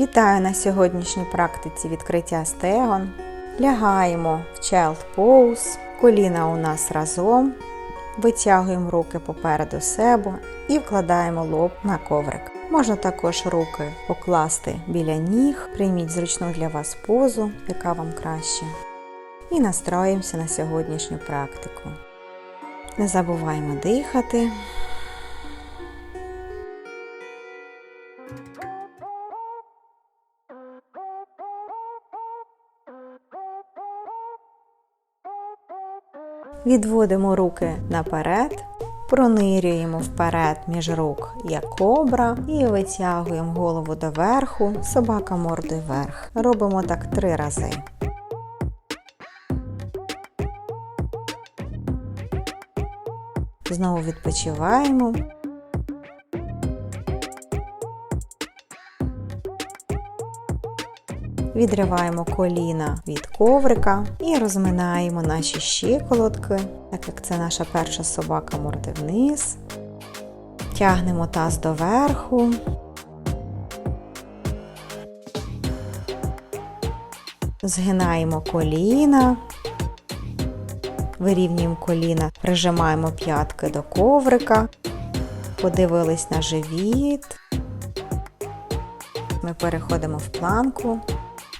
Вітаю на сьогоднішній практиці відкриття стегон. Лягаємо в Child Pose, коліна у нас разом, витягуємо руки попереду себе і вкладаємо лоб на коврик. Можна також руки покласти біля ніг, прийміть зручну для вас позу, яка вам краще. І настроїмося на сьогоднішню практику. Не забуваємо дихати. Відводимо руки наперед, пронирюємо вперед між рук, як кобра, і витягуємо голову доверху, собака мордою вверх. Робимо так три рази. Знову відпочиваємо. Відриваємо коліна від коврика і розминаємо наші щиколотки, так як це наша перша собака морди вниз. Тягнемо таз доверху. Згинаємо коліна, вирівнюємо коліна, прижимаємо п'ятки до коврика, подивились на живіт. Ми переходимо в планку.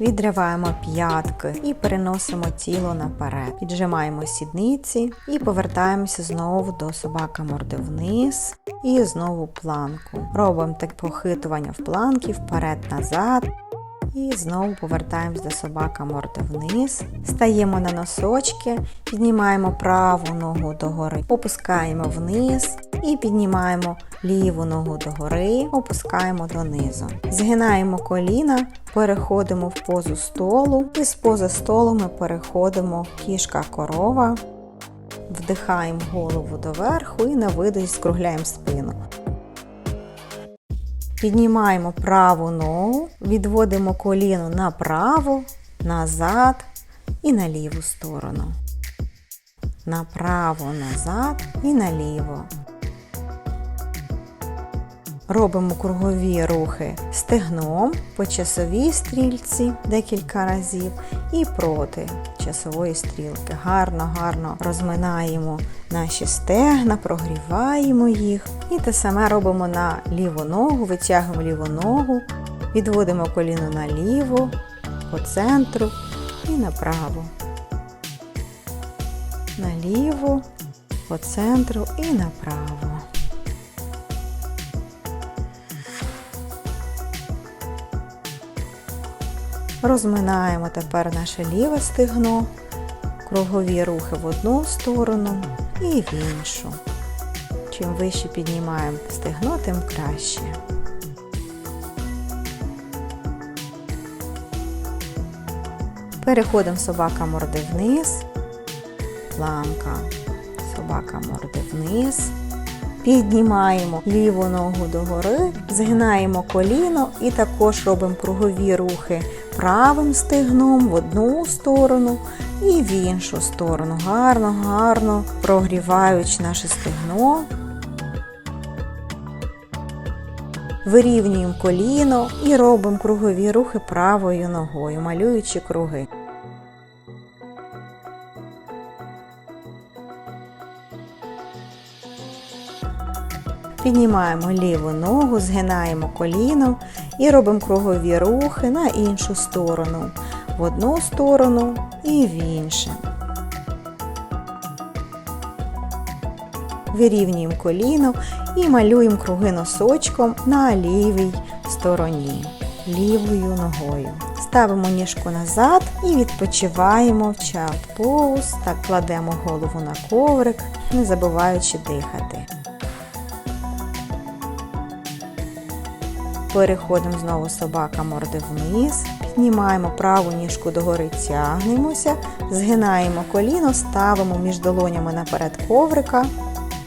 Відриваємо п'ятки і переносимо тіло наперед. Піджимаємо сідниці і повертаємося знову до собака морди вниз і знову планку. Робимо так похитування в планки вперед-назад. І знову повертаємось до собака морди вниз. Стаємо на носочки, піднімаємо праву ногу догори, опускаємо вниз і піднімаємо ліву ногу догори, опускаємо донизу. Згинаємо коліна, переходимо в позу столу, і з пози столу ми переходимо кішка корова, вдихаємо голову доверху і на видих скругляємо спину. Піднімаємо праву ногу, відводимо коліно направо, назад і на ліву сторону. Направо, назад і наліво. Робимо кругові рухи стегном по часовій стрільці декілька разів і проти часової стрілки. Гарно, гарно розминаємо наші стегна, прогріваємо їх. І те саме робимо на ліву ногу, витягуємо ліву ногу, відводимо коліно наліво, по центру і направо. Наліво, по центру і направо. Розминаємо тепер наше ліве стегно, кругові рухи в одну сторону і в іншу. Чим вище піднімаємо стегно, тим краще. Переходимо собака морди вниз, планка, собака морди вниз. Піднімаємо ліву ногу догори, згинаємо коліно і також робимо кругові рухи правим стигном в одну сторону і в іншу сторону. Гарно, гарно прогріваючи наше стегно. Вирівнюємо коліно і робимо кругові рухи правою ногою, малюючи круги. Піднімаємо ліву ногу, згинаємо коліно і робимо кругові рухи на іншу сторону, в одну сторону і в іншу. Вирівнюємо коліно і малюємо круги носочком на лівій стороні, лівою ногою. Ставимо ніжку назад і відпочиваємо в child pose. Так кладемо голову на коврик, не забуваючи дихати. Переходимо знову собака морди вниз, піднімаємо праву ніжку догори, тягнемося, згинаємо коліно, ставимо між долонями наперед коврика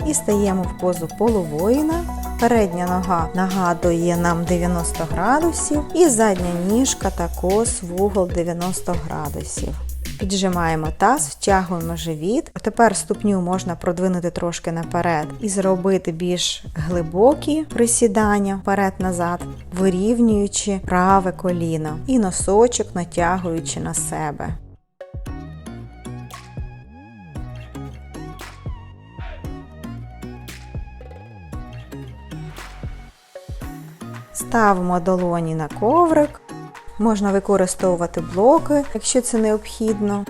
і стаємо в позу половоїна. Передня нога нагадує нам 90 градусів і задня ніжка також в угол 90 градусів. Піджимаємо таз, втягуємо живіт. Тепер ступню можна продвинути трошки наперед і зробити більш глибокі присідання вперед-назад, вирівнюючи праве коліно і носочок натягуючи на себе. Ставимо долоні на коврик. Можна використовувати блоки, якщо це необхідно.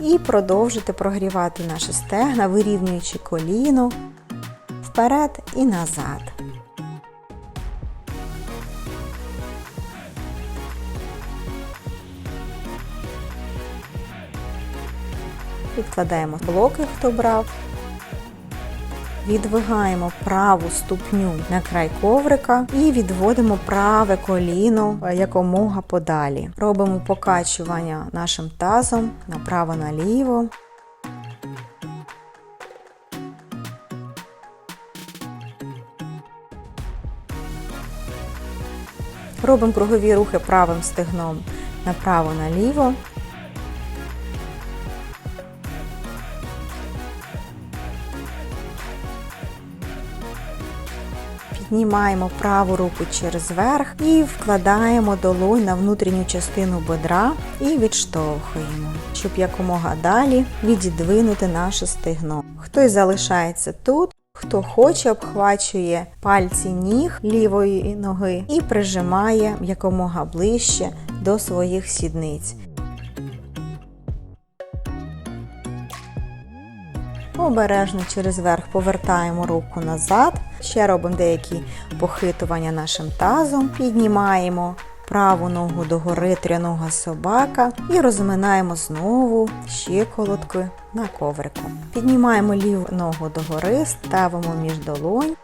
І продовжити прогрівати наші стегна, вирівнюючи коліно вперед і назад. Відкладаємо блоки, хто брав. Відвигаємо праву ступню на край коврика і відводимо праве коліно якомога подалі. Робимо покачування нашим тазом направо-наліво. Робимо кругові рухи правим стегном направо-наліво. Піднімаємо праву руку через верх і вкладаємо долонь на внутрішню частину бедра і відштовхуємо, щоб якомога далі відідвинути наше стегно. Хтось залишається тут, хто хоче, обхвачує пальці ніг лівої ноги і прижимає якомога ближче до своїх сідниць. Обережно через верх повертаємо руку назад. Ще робимо деякі похитування нашим тазом. Піднімаємо праву ногу догори трянога собака і розминаємо знову щиколотки на коврику. Піднімаємо ліву ногу догори, ставимо між долонь.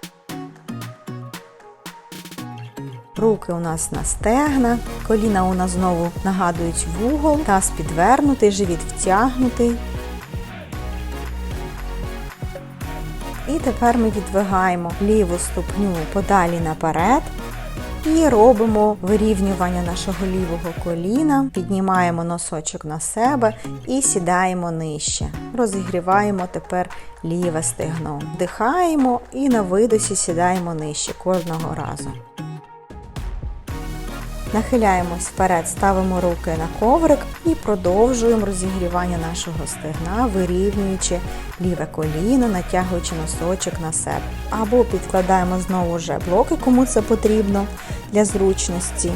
Руки у нас на стегна, коліна у нас знову нагадують вугол, таз підвернутий, живіт втягнутий. І тепер ми відвигаємо ліву ступню подалі наперед і робимо вирівнювання нашого лівого коліна, піднімаємо носочок на себе і сідаємо нижче. Розігріваємо тепер ліве стегно. Вдихаємо і на видосі сідаємо нижче кожного разу. Нахиляємось вперед, ставимо руки на коврик і продовжуємо розігрівання нашого стегна, вирівнюючи ліве коліно, натягуючи носочок на себе. Або підкладаємо знову вже блоки, кому це потрібно для зручності.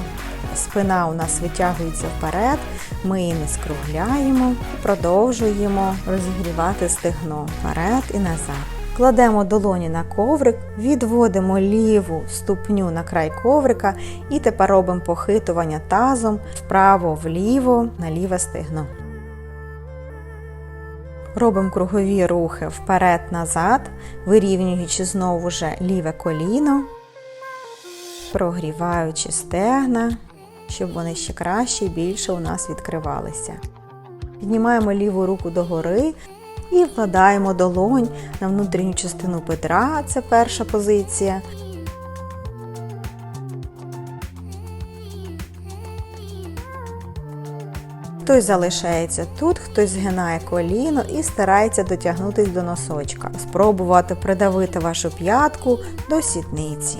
Спина у нас витягується вперед, ми її не скругляємо продовжуємо розігрівати стегно вперед і назад. Кладемо долоні на коврик, відводимо ліву ступню на край коврика і тепер робимо похитування тазом вправо-вліво на ліве стегно. Робимо кругові рухи вперед-назад, вирівнюючи знову ж ліве коліно, прогріваючи стегна, щоб вони ще краще і більше у нас відкривалися. Піднімаємо ліву руку догори, і вкладаємо долонь на внутрішню частину бедра, це перша позиція. Хтось залишається тут, хтось згинає коліно і старається дотягнутися до носочка. Спробувати придавити вашу п'ятку до сітниці.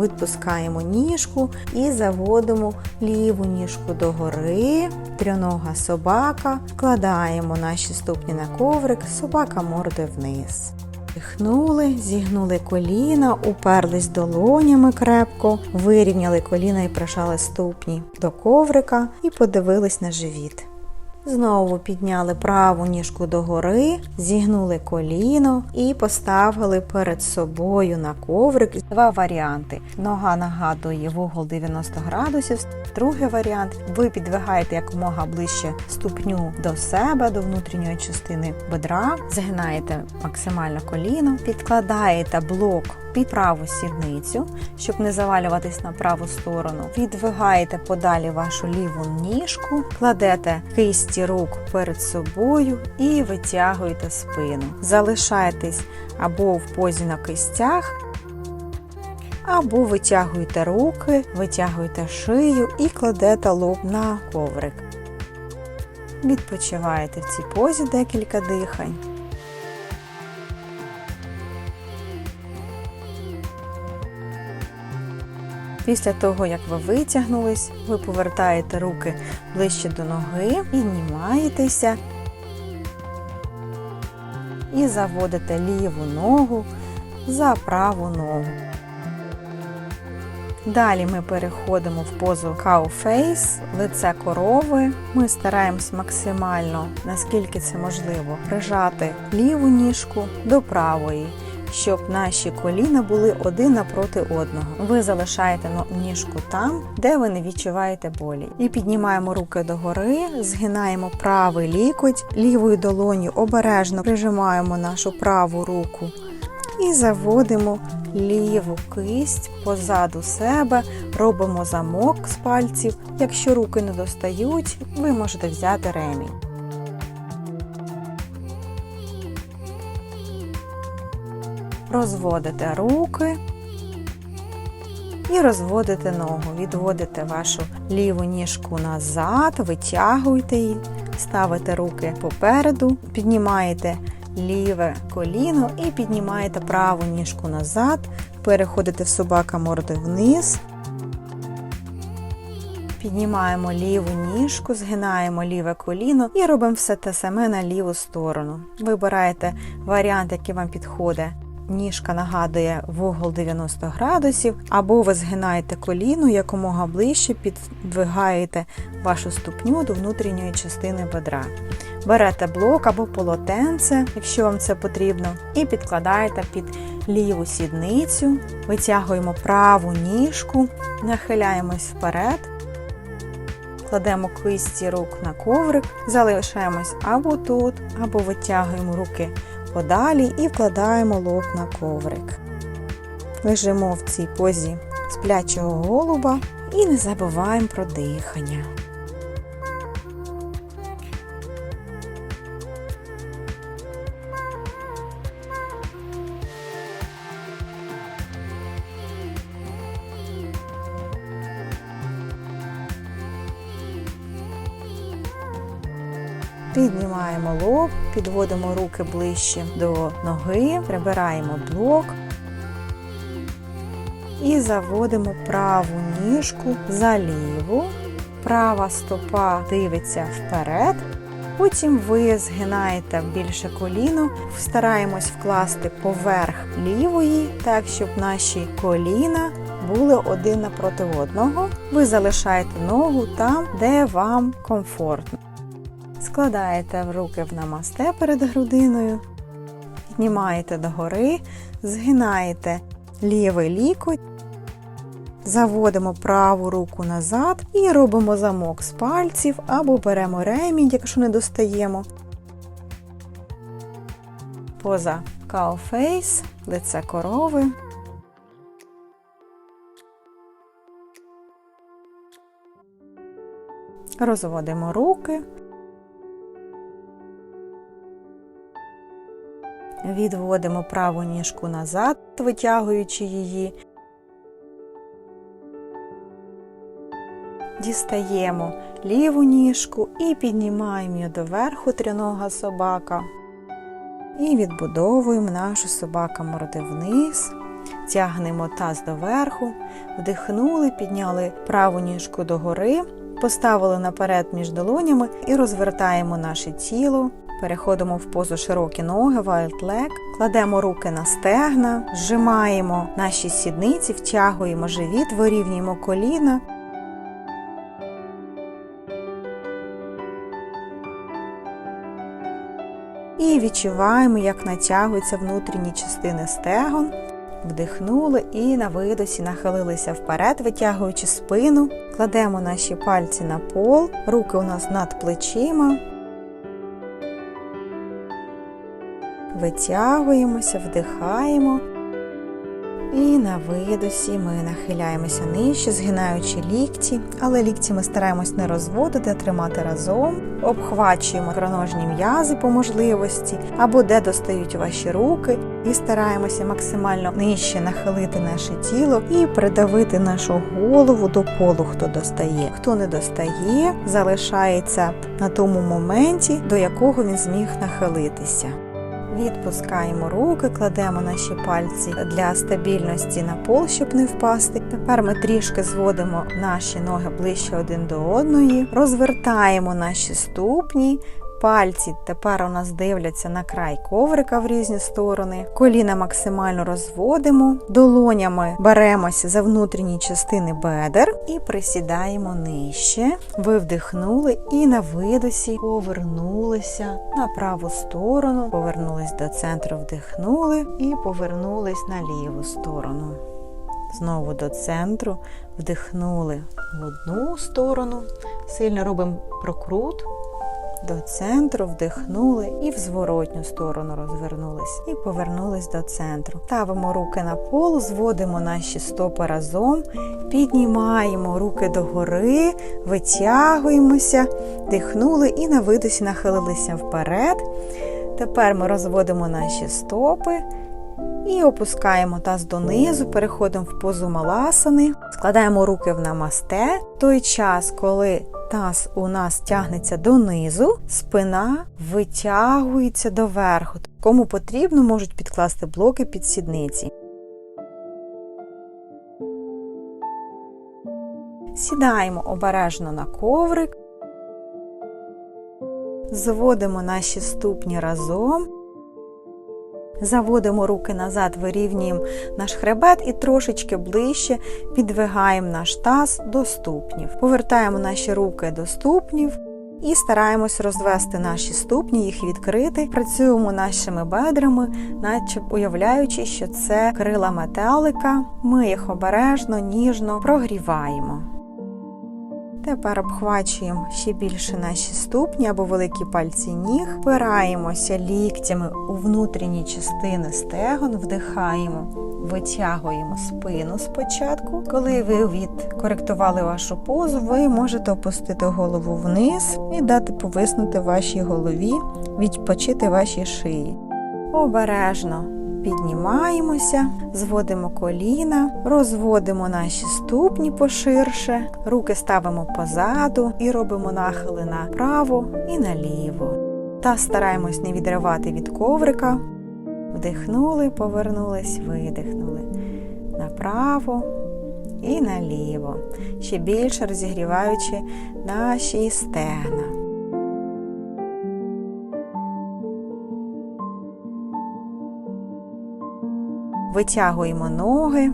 Відпускаємо ніжку і заводимо ліву ніжку догори, трьонога собака, вкладаємо наші ступні на коврик, собака мордою вниз. Дихнули, зігнули коліна, уперлись долонями крепко, вирівняли коліна і прижали ступні до коврика і подивились на живіт. Знову підняли праву ніжку догори, зігнули коліно і поставили перед собою на коврик два варіанти. Нога нагадує вугол 90 градусів. Другий варіант ви підвигаєте якомога ближче ступню до себе, до внутрішньої частини бедра, згинаєте максимально коліно, підкладаєте блок під праву сідницю, щоб не завалюватись на праву сторону. Відвигаєте подалі вашу ліву ніжку, кладете кисті рук перед собою і витягуєте спину. Залишаєтесь або в позі на кистях, або витягуєте руки, витягуєте шию і кладете лоб на коврик. Відпочиваєте в цій позі декілька дихань. Після того, як ви витягнулись, ви повертаєте руки ближче до ноги, піднімаєтеся і заводите ліву ногу за праву ногу. Далі ми переходимо в позу cow face, лице корови. Ми стараємось максимально, наскільки це можливо, прижати ліву ніжку до правої, щоб наші коліна були один напроти одного. Ви залишаєте ніжку там, де ви не відчуваєте болі. І піднімаємо руки догори, згинаємо правий лікоть, лівою долоню обережно прижимаємо нашу праву руку і заводимо ліву кисть позаду себе, робимо замок з пальців. Якщо руки не достають, ви можете взяти ремінь. Розводите руки і розводите ногу. Відводите вашу ліву ніжку назад, витягуйте її, ставите руки попереду, піднімаєте ліве коліно і піднімаєте праву ніжку назад, переходите в собака мордою вниз. Піднімаємо ліву ніжку, згинаємо ліве коліно і робимо все те саме на ліву сторону. Вибираєте варіант, який вам підходить. Ніжка нагадує вугол 90 градусів, або ви згинаєте коліно якомога ближче, піддвигаєте вашу ступню до внутрішньої частини бедра. Берете блок або полотенце, якщо вам це потрібно, і підкладаєте під ліву сідницю, витягуємо праву ніжку, нахиляємось вперед, кладемо кисті рук на коврик, залишаємось або тут, або витягуємо руки подалі і вкладаємо лоб на коврик. Лежимо в цій позі сплячого голуба і не забуваємо про дихання. Піднімаємо лоб, підводимо руки ближче до ноги, прибираємо блок і заводимо праву ніжку за ліву. Права стопа дивиться вперед. Потім ви згинаєте більше коліно, стараємось вкласти поверх лівої, так, щоб наші коліна були один напроти одного. Ви залишаєте ногу там, де вам комфортно. Складаєте руки в намасте перед грудиною, піднімаєте догори, згинаєте лівий лікоть, заводимо праву руку назад і робимо замок з пальців або беремо ремінь, якщо не достаємо. Поза cow face, лице корови. Розводимо руки. Відводимо праву ніжку назад, витягуючи її. Дістаємо ліву ніжку і піднімаємо її доверху тринога собака. І відбудовуємо нашу собака морди вниз, тягнемо таз доверху, вдихнули, підняли праву ніжку догори, поставили наперед між долонями і розвертаємо наше тіло Переходимо в позу широкі ноги, wild leg, кладемо руки на стегна, зжимаємо наші сідниці, втягуємо живіт, вирівнюємо коліна. І відчуваємо, як натягуються внутрішні частини стегон. Вдихнули і на видосі нахилилися вперед, витягуючи спину, кладемо наші пальці на пол, руки у нас над плечима. Витягуємося, вдихаємо І на видосі ми нахиляємося нижче, згинаючи лікті, але лікті ми стараємось не розводити, а тримати разом. Обхвачуємо ікроножні м'язи по можливості, або де достають ваші руки, і стараємося максимально нижче нахилити наше тіло і придавити нашу голову до полу, хто достає. Хто не достає, залишається на тому моменті, до якого він зміг нахилитися. Відпускаємо руки, кладемо наші пальці для стабільності на пол, щоб не впасти. Тепер ми трішки зводимо наші ноги ближче один до одної, розвертаємо наші ступні. Пальці тепер у нас дивляться на край коврика в різні сторони. Коліна максимально розводимо, долонями беремося за внутрішні частини бедер і присідаємо нижче. Ви вдихнули і на видосі повернулися на праву сторону, повернулись до центру, вдихнули і повернулись на ліву сторону. Знову до центру, вдихнули в одну сторону, сильно робимо прокрут до центру, вдихнули і в зворотню сторону розвернулись. І повернулись до центру. Ставимо руки на пол, зводимо наші стопи разом, піднімаємо руки догори, витягуємося, дихнули і на видосі нахилилися вперед. Тепер ми розводимо наші стопи. І опускаємо таз донизу, переходимо в позу маласани, складаємо руки в намасте. В той час, коли таз у нас тягнеться донизу, спина витягується доверху. Кому потрібно, можуть підкласти блоки під сідниці. Сідаємо обережно на коврик, зводимо наші ступні разом. Заводимо руки назад, вирівнюємо наш хребет і трошечки ближче підвигаємо наш таз до ступнів. Повертаємо наші руки до ступнів і стараємось розвести наші ступні, їх відкрити. Працюємо нашими бедрами, наче уявляючи, що це крила метелика. Ми їх обережно, ніжно прогріваємо. Тепер обхвачуємо ще більше наші ступні або великі пальці ніг, впираємося ліктями у внутрішні частини стегон, вдихаємо, витягуємо спину спочатку. Коли ви відкоректували вашу позу, ви можете опустити голову вниз і дати повиснути вашій голові, відпочити вашій шиї. Обережно Піднімаємося, зводимо коліна, розводимо наші ступні поширше, руки ставимо позаду і робимо нахили направо і наліво. Та стараємось не відривати від коврика. Вдихнули, повернулись, видихнули направо і наліво, ще більше розігріваючи наші стегна. Витягуємо ноги,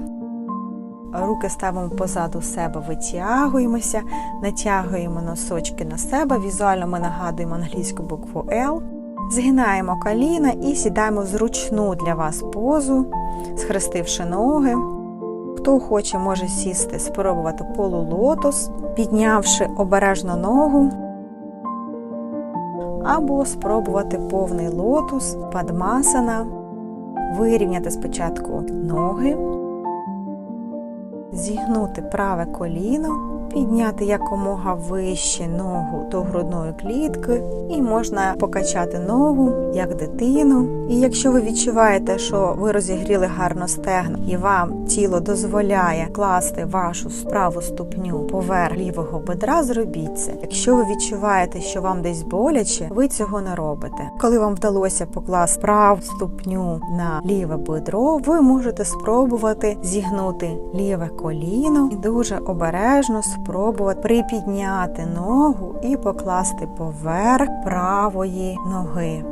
руки ставимо позаду себе, витягуємося, натягуємо носочки на себе. Візуально ми нагадуємо англійську букву L. Згинаємо коліна і сідаємо в зручну для вас позу, схрестивши ноги. Хто хоче, може сісти, спробувати полулотос, піднявши обережно ногу. Або спробувати повний лотос, падмасана вирівняти спочатку ноги, зігнути праве коліно підняти якомога вище ногу до грудної клітки, і можна покачати ногу як дитину. І якщо ви відчуваєте, що ви розігріли гарно стегна, і вам тіло дозволяє класти вашу праву ступню поверх лівого бедра, зробіть це. Якщо ви відчуваєте, що вам десь боляче, ви цього не робите. Коли вам вдалося покласти праву ступню на ліве бедро, ви можете спробувати зігнути ліве коліно і дуже обережно спробувати припідняти ногу і покласти поверх правої ноги.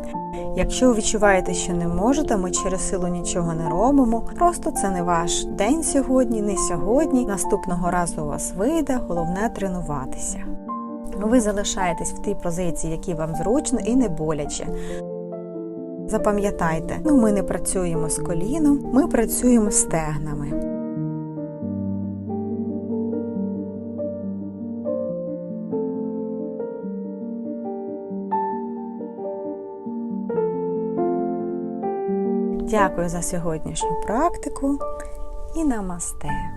Якщо ви відчуваєте, що не можете, ми через силу нічого не робимо. Просто це не ваш день сьогодні, не сьогодні. Наступного разу у вас вийде, головне тренуватися. Ви залишаєтесь в тій позиції, які вам зручно і не боляче. Запам'ятайте, ну ми не працюємо з коліном, ми працюємо з стегнами. Дякую за сьогоднішню практику і намасте!